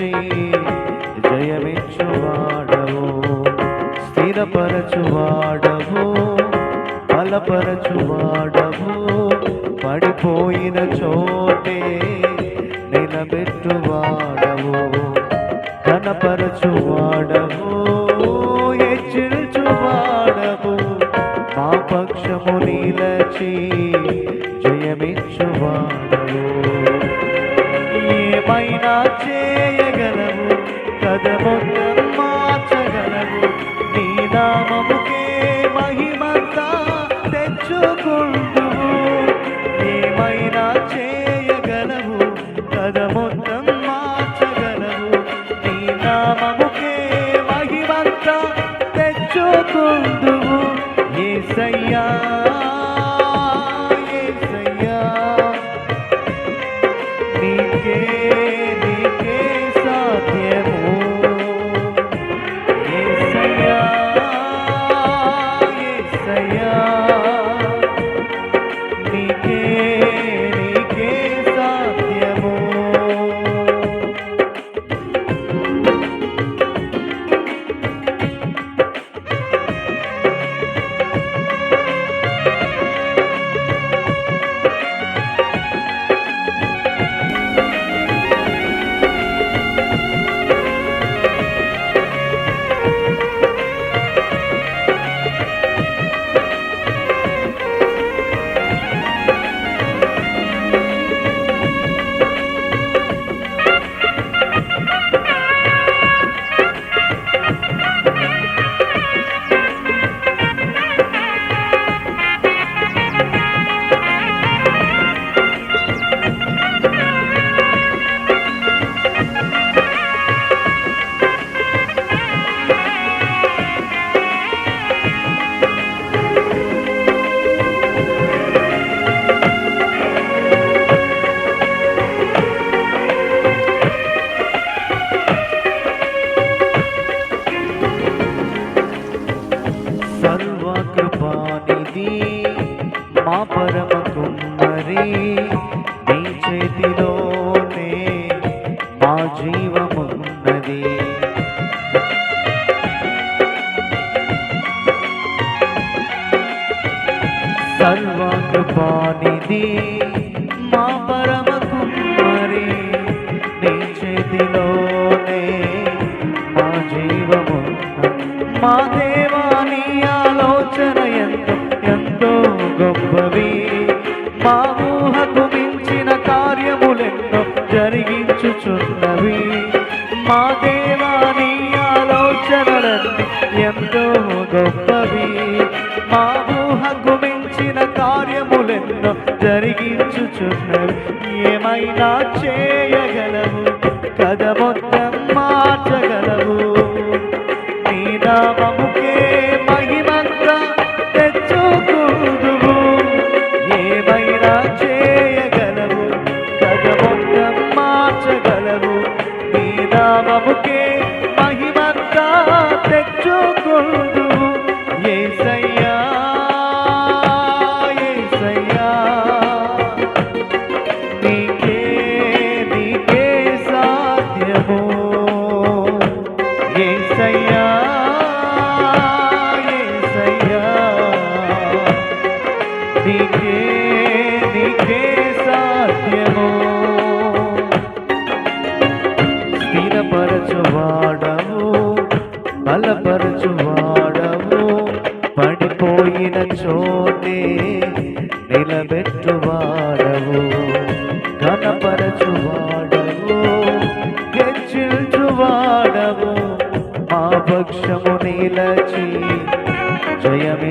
నిలచి జయమిచ్చువాడవు స్థిరపరచువాడవు బలపరచువాడవు పడిపోయిన చోటే నిలబెట్టువాడవు కనపరచువాడవు వాడవు మా పక్షము నిలచి తెచ్చుకుందువు ఏమైనా చేయగలవు కదమొత్తం మార్చగలవు నీ నామముకే మహిమంతా తెచ్చుకుందువు ఏసయ్యా ఏసయ్యా. నీకే జీవమున్నది. సర్వకృపానిధి మా పరమ కుమ్మరి నీ చేతిలోనే మా జీవము మా దేవాని ఆలోచన ఎంత గొప్పవి మా ఊహకు మించిన కార్యములెన్నో జరిగించుచున్నవి. ఏమైనా చేయగలవు? కథ మొత్తం మార్చగలవు. నీ నామం জয় আমি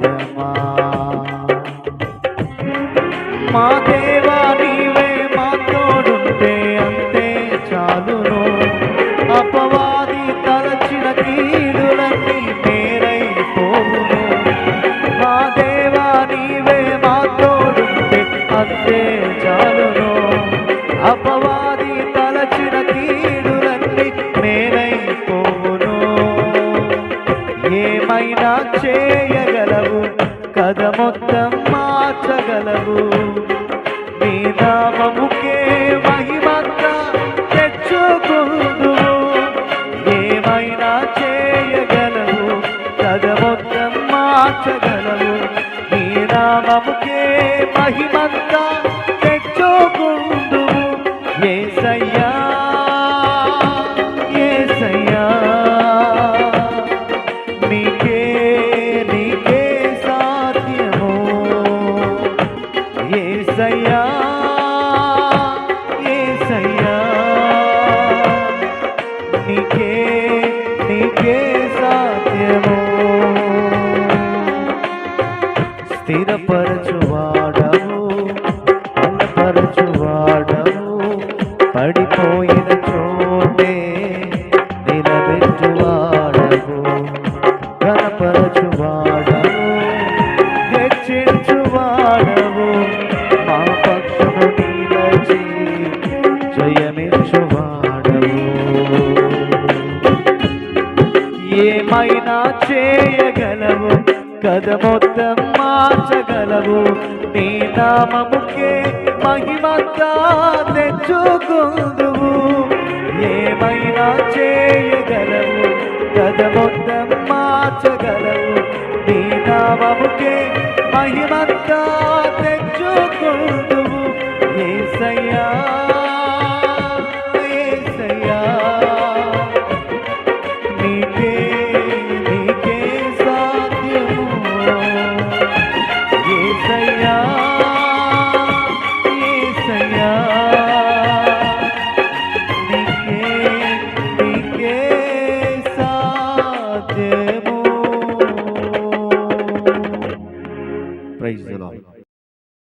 మా మార్చగలవు నీ నామముకే మహిమంతా. పడిపోయిన చోటే నిలబెట్టువాడవు ఘనపరచువాడవు హెచ్చించువాడవు మా పక్షము నిలచి జయమించువాడవు ఏమైనా చేయగలవు కథ మొత్తం మార్చగలవు నీ నామముకే మహిమంతా తెచ్చుకుందువు ఏమైనా చేయగలవు? కథమొద్దం మార్చగలవు. నీ నామముకే మహిమంతా తెచ్చుకుందువు ఏసయ్యా